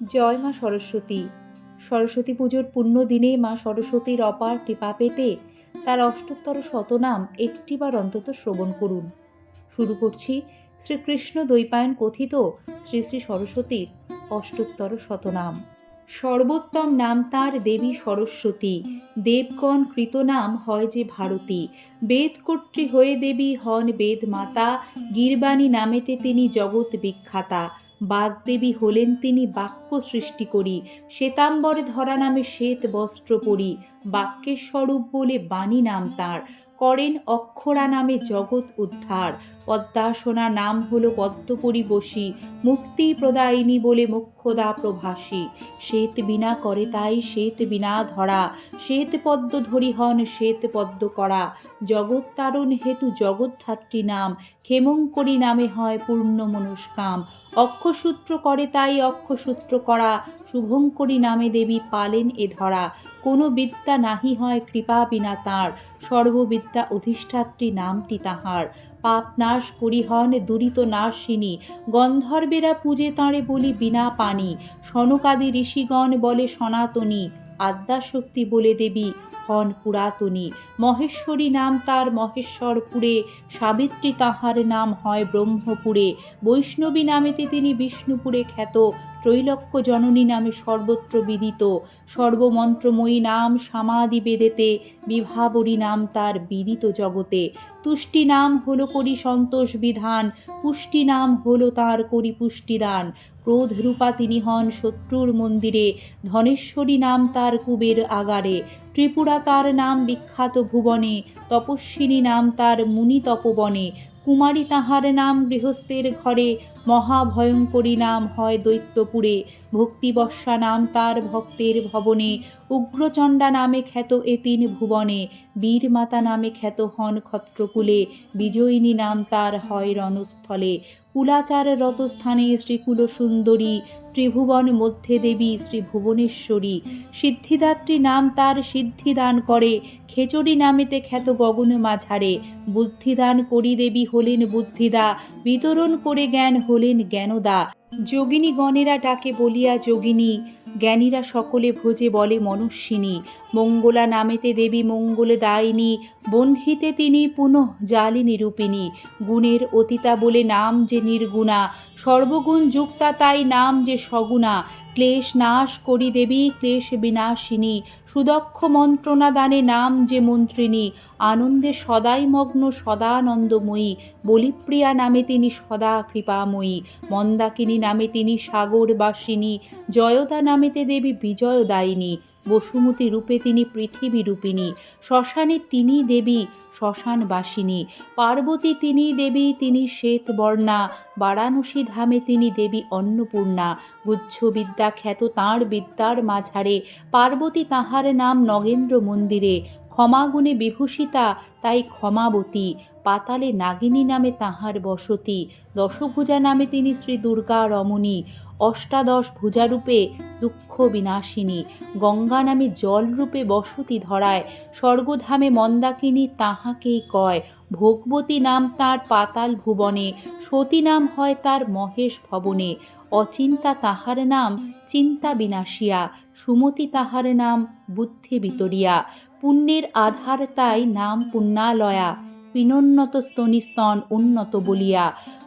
জয় মা সরস্বতী। সরস্বতী পুজোর পুণ্য দিনে মা সরস্বতীর অপার কৃপা পেতে তার অষ্টোত্তর শতনাম একটিবার অন্তত শ্রবণ করুন। শুরু করছি শ্রীকৃষ্ণ দ্বৈপায়ন কথিত শ্রী শ্রী সরস্বতীর অষ্টোত্তর শতনাম। সর্বোত্তম নাম তার দেবী সরস্বতী। দেবগণ কৃত নাম হয় যে ভারতী। বেদ কর্ত্রী হয়ে দেবী হন বেদ মাতা। গীরবাণী নামেতে তিনি জগৎ বিখ্যাতা। বাগদেবী হলেন তিনি বাক্য সৃষ্টি করি শ্বেতাম্বরে ধরা নামে শ্বেত বস্ত্র পরি বাক্যের স্বরূপ বলে বাণী নাম তার। করেন অক্ষরা নামে জগৎ উদ্ধার। পদ্মাসনা নাম হলো পদ্মপরি বসী মুক্তি প্রদায়িনী বলে মুখ্যদা প্রভাসী। শ্বেত বিনা করে তাই শ্বেত বিনা ধরা। শ্বেত পদ্ম ধরি হন শ্বেত পদ্ম করা। জগৎ তারণ হেতু জগৎধাত্রী নাম। ক্ষেমঙ্করী নামে হয় পূর্ণ মনস্কাম। অক্ষসূত্র করে তাই অক্ষসূত্র করা। শুভঙ্করী নামে দেবী পালেন এ ধরা। কোনো বিদ্যা নাহি হয় কৃপা বিনা তাঁর। সর্ববিদ্যা অধিষ্ঠাত্রী নামটি তাহার। পাপ নাশ করি হন, দুরিত নাশিনী গন্ধর্বেরা পূজে তাঁরে বলি বিনা পানি। সনকাদি ঋষিগণ বলে সনাতনী। আদ্যাশক্তি বলে দেবী, হন পুরাতনী। মহেশ্বরী নাম তার মহেশ্বরপুরে। সাবিত্রী তাহার নাম হয় ব্রহ্মপুরে। বৈষ্ণবী নামেতে তিনি বিষ্ণুপুরে খ্যাত। ত্রৈলক্য জননী নামে সর্বত্র বিদিত, সর্বমন্ত্রময়ী নাম সমাধি বেদেতে বিভাবরী নাম তার বিদিত জগতে। তুষ্টি নাম হলো করি সন্তোষ বিধান, পুষ্টি নাম হলো তার করি পুষ্টিদান। ক্রোধ রূপা তিনি হন শত্রুর মন্দিরে, ধনেশ্বরী নাম তার কুবের আগারে। ত্রিপুরা তার নাম বিখ্যাত ভুবনে, তপস্বিনী নাম তার মুনি তপবনে। কুমারী তাহার নাম গৃহস্থের ঘরে মহাভয়ঙ্করী নাম হয় দৈত্যপুরে। ভক্তিবর্ষা নাম তার ভক্তের ভবনে। উগ্রচণ্ডা নামে খ্যাত এ তিন ভুবনে। বীরমাতা নামে খ্যাত হন ক্ষত্রকুলে। বিজয়িনী নাম তার হয় রণস্থলে। কুলাচার রত স্থানে শ্রীকুল সুন্দরী ত্রিভুবন মধ্যে দেবী শ্রী ভুবনেশ্বরী সিদ্ধিদাত্রী নাম তার সিদ্ধিদান করে। খেচড়ি নামেতে খ্যাত গগন মাঝারে। বুদ্ধিদান করি দেবী হলেন বুদ্ধিদা। বিতরণ করে জ্ঞান হলেন জ্ঞানদা। যোগিনী গণেরা ডাকে বলিয়া, যোগিনী, জ্ঞানীরা সকলে ভোজে বলে মনস্বিনী মঙ্গলা নামেতে দেবী মঙ্গলে দায়িনী। বন্ধিতে তিনি পুনঃ জালিনী রূপিণী গুণের অতিতা বলে নাম যে নির্গুণা। সর্বগুণ যুক্তা তাই নাম যে সগুণা। ক্লেশ নাশ করি দেবী, ক্লেশ বিনাশিনী। সুদক্ষ মন্ত্রণা দানে নাম যে মন্ত্রিণী, আনন্দে সদাই মগ্ন সদানন্দময়ী। বলিপ্রিয়া নামে তিনি সদা কৃপাময়ী, মন্দাকিনী নামে তিনি সাগরবাসিনী, জয়দা নামেতে দেবী বিজয়দায়িনী, বসুমতী রূপে তিনি পৃথিবী রূপিণী শ্মশানে তিনি দেবী শ্মশানবাসিনী। পার্বতী তিনি দেবী, তিনি শ্বেত বর্ণা বারাণসী ধামে তিনি দেবী অন্নপূর্ণা। গুচ্ছবিদ্যা খ্যাত তাঁর বিদ্যার মাঝারে। পার্বতী তাহার নাম নগেন্দ্র মন্দিরে। ক্ষমাগুণে বিভূষিতা, তাই ক্ষমাবতী। পাতালে নাগিনী নামে তাহার বসতি, দশভুজা নামে তিনি শ্রী দুর্গা রমণী, অষ্টাদশ ভুজারূপে দুঃখ বিনাশিনী, গঙ্গা নামে জলরূপে বসতি ধরায়, স্বর্গধামে মন্দাকিনী তাহাকেই কয়, ভোগবতী নাম তার পাতাল ভুবনে, সতী নাম হয় তার মহেশ ভবনে, অচিন্তা তাহার নাম চিন্তা বিনাশিয়া, সুমতি তাহার নাম বুদ্ধি বিতরিয়া, পুণ্যের আধার তাই নাম পুণ্যালয়া। পিনোন্নত স্তনিস্তন উন্নত বলিয়া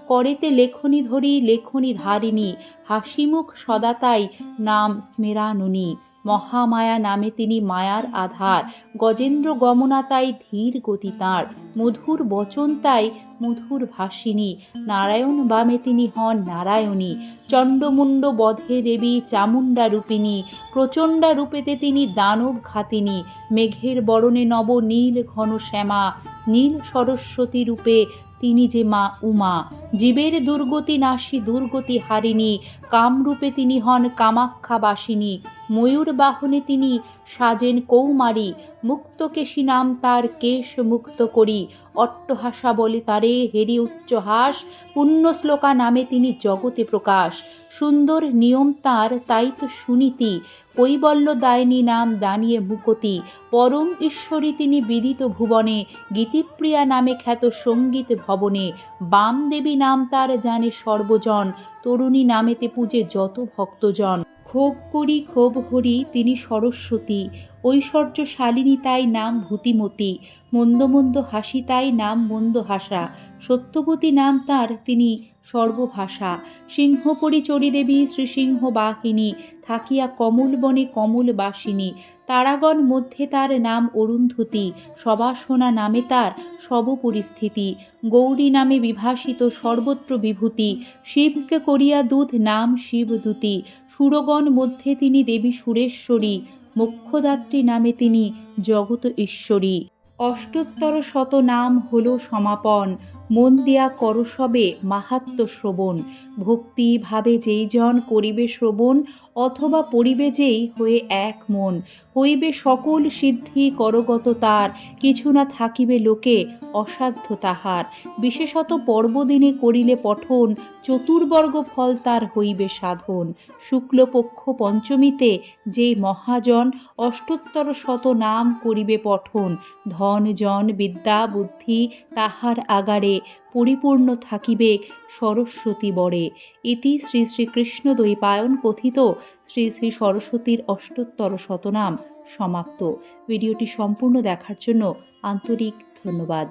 করেতে লেখনি ধরি লেখনি ধারিণী, হাসিমুখ সদাতাই নাম স্মেরানুনি। মহামায়া নামে তিনি মায়ার আধার, গজেন্দ্র গমনা তাই ধীর গতি তাঁর, মধুর বচন তাই মধুর ভাসিনী, নারায়ণ বামে তিনি হন নারায়ণী, চণ্ডমুণ্ড বধে দেবী চামুণ্ডা রূপিণী, প্রচণ্ডা রূপেতে তিনি দানব ঘাতিনী মেঘের বরণে নব নীল ঘন শ্যামা, নীল সরস্বতী রূপে তিনি যে মা উমা জীবের দুর্গতি নাশী দুর্গতি হারিণী কামরূপে তিনি হন কামাক্ষাবাসিনী ময়ূর বাহনে তিনি সাজেন কৌমারী মুক্তকেশী নাম তার কেশ মুক্ত করি। অট্টহাসা বলে তারে হেরি উচ্চহাস পুণ্যশ্লোকা নামে তিনি জগতে প্রকাশ। সুন্দর নিয়ম তার, তাই তো সুনীতি। কৈবল্য দায়নী নাম দানিয়ে মুকতি। পরম ঈশ্বরী তিনি বিদিত ভুবনে। গীতিপ্রিয়া নামে খ্যাত সংগীত ভবনে। বামদেবী নাম তার জানে সর্বজন। তরুণী নামেতে পূজে যত ভক্তজন। ক্ষোভ করি, ক্ষোভ হরি, তিনি সরস্বতী। ঐশ্বর্যশালিনী তাই নাম ভূতিমতী, মন্দ মন্দ হাসি তাই নাম মন্দ হাসা। সত্যবতী নাম তার, তিনি সর্বভাষা। সিংহপরি চরিদেবী শ্রীসিংহ বাহিনী থাকিয়া কমল বনে কমল বাসিনী। তারাগণ মধ্যে তার নাম অরুন্ধতী সবাসনা নামে তার সব পরিস্থিতি গৌরী নামে বিভাসিত সর্বত্র বিভূতি, শিবকে করিয়া দুধ নাম শিবদূতি। সুরগণ মধ্যে তিনি দেবী সুরেশ্বরী, মোক্ষদাত্রী নামে তিনি জগত ঈশ্বরী। অষ্টোত্তর শত নাম হল সমাপন। মন দিয়া করসবে মাহাত্ম শ্রবণ। ভক্তি ভাবে যেই জন করিবে শ্রবণ, অথবা পরিবে যেই হয়ে এক মন। হইবে সকল সিদ্ধি করগত তার, কিছু না থাকিবে লোকে অসাধ্য তাহার। বিশেষত পর্বদিনে করিলে পঠন, চতুর্বর্গ ফল তার হইবে সাধন। শুক্লপক্ষ পঞ্চমীতে যে মহাজন, অষ্টোত্তর শত নাম করিবে পঠন। ধন, জন, বিদ্যা, বুদ্ধি তাহার আগারে পরিপূর্ণ থাকিবে সরস্বতী বরে। এটি শ্রী শ্রীকৃষ্ণ দ্বৈপায়ন কথিত শ্রী শ্রী সরস্বতীর অষ্টোত্তর শতনাম সমাপ্ত। ভিডিওটি সম্পূর্ণ দেখার জন্য আন্তরিক ধন্যবাদ।